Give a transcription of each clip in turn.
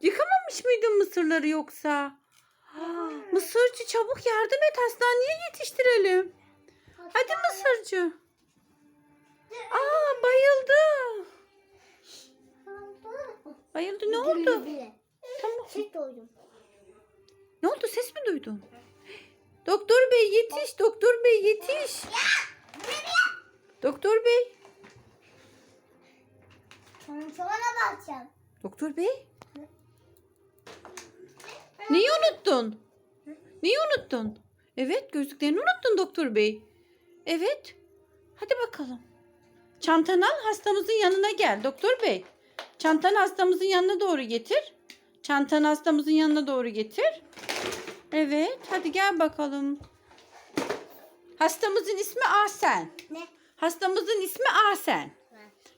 Yıkamamış mıydın mısırları yoksa? Mısırcı çabuk yardım et hastaneye yetiştirelim. Hadi Mısırcı. Aa bayıldı. Bayıldı ne oldu? Tamam. Süt doydum. Ne oldu ses mi duydun? Doktor bey yetiş. Doktor bey yetiş. Doktor bey. Sonra bakacağım. Doktor bey. Neyi unuttun? Neyi unuttun? Evet gözlüklerini unuttun doktor bey. Evet. Hadi bakalım. Çantanı al hastamızın yanına gel doktor bey. Çantanı hastamızın yanına doğru getir. Çantanı hastamızın yanına doğru getir. Evet hadi gel bakalım. Hastamızın ismi Asen. Ne? Hastamızın ismi Asen.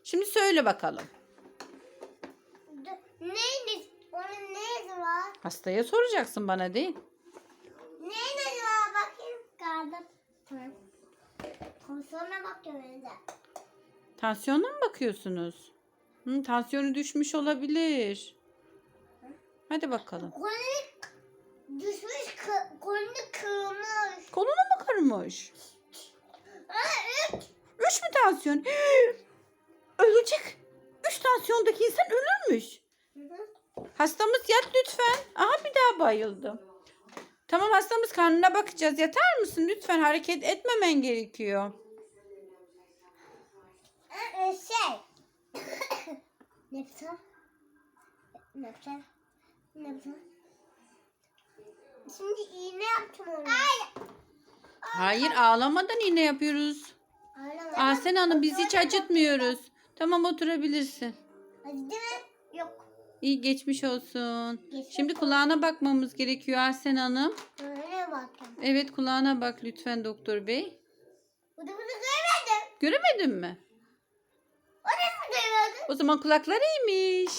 Şimdi söyle bakalım. Hastaya soracaksın bana değil. Neyiniz var? Bakayım. Kaldım. Sonra bakıyorum. Tansiyona mı bakıyorsunuz? Hı, tansiyonu düşmüş olabilir. Hadi bakalım. Kolunu düşmüş, kı, kolunu kırmış. Kolunu mu kırmış? Aa, üç. Üç mü tansiyon? Ölecek. Üç tansiyondaki insan ölürmüş. Hastamız yat lütfen. Aha bir daha bayıldı. Tamam hastamız karnına bakacağız. Yatar mısın? Lütfen hareket etmemen gerekiyor. Aa, şey. Nefes al. Nefes al. Nefes al. Şimdi iğne yaptım ona. Hayır. Hayır ağlamadan iğne yapıyoruz. Ağlama. Ahsen Hanım biz hiç acıtmıyoruz. Tamam oturabilirsin. Acıdı mı? Yok. İyi geçmiş olsun. Geçmiş Şimdi kulağına bakmamız gerekiyor Ahsen Hanım. Öyle baktım. Evet kulağına bak lütfen doktor bey. Bunu bunu görmedim. Göremedin mi? O nasıl görmedim? O zaman kulakları iyiymiş.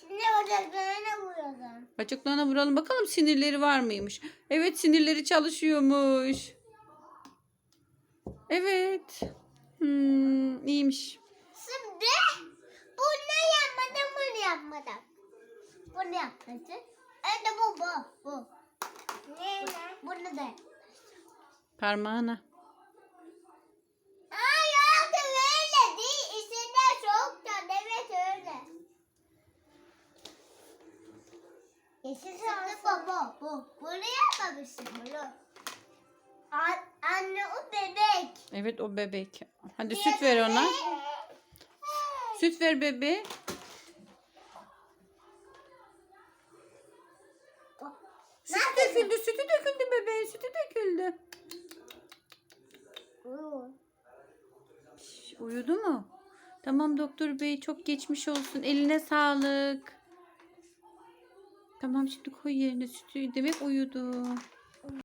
Şimdi bacaklarına vuruyordum. Bacaklarına vuralım bakalım sinirleri var mıymış. Evet sinirleri çalışıyormuş. Evet. Hmm, iyiymiş. Şimdi bunu yapmadan bunu yapmadan. Yapması. Evet bu bu bu. Ne? Bunu da. Parmağına. Aa ya da öyle değil. İçinde soğuk da evet öyle. Yeşil sarı bu bu bu. Bunu yapmamışsın bunu. An- Anne o bebek. Evet o bebek. Hadi süt ver ona. Süt ver bebeğe. Sütü döküldü, sütü döküldü bebeğin, sütü döküldü. Şş, Uyudu mu? Tamam doktor bey çok geçmiş olsun. Eline sağlık. Tamam şimdi koy yerine sütü. Demek uyudu.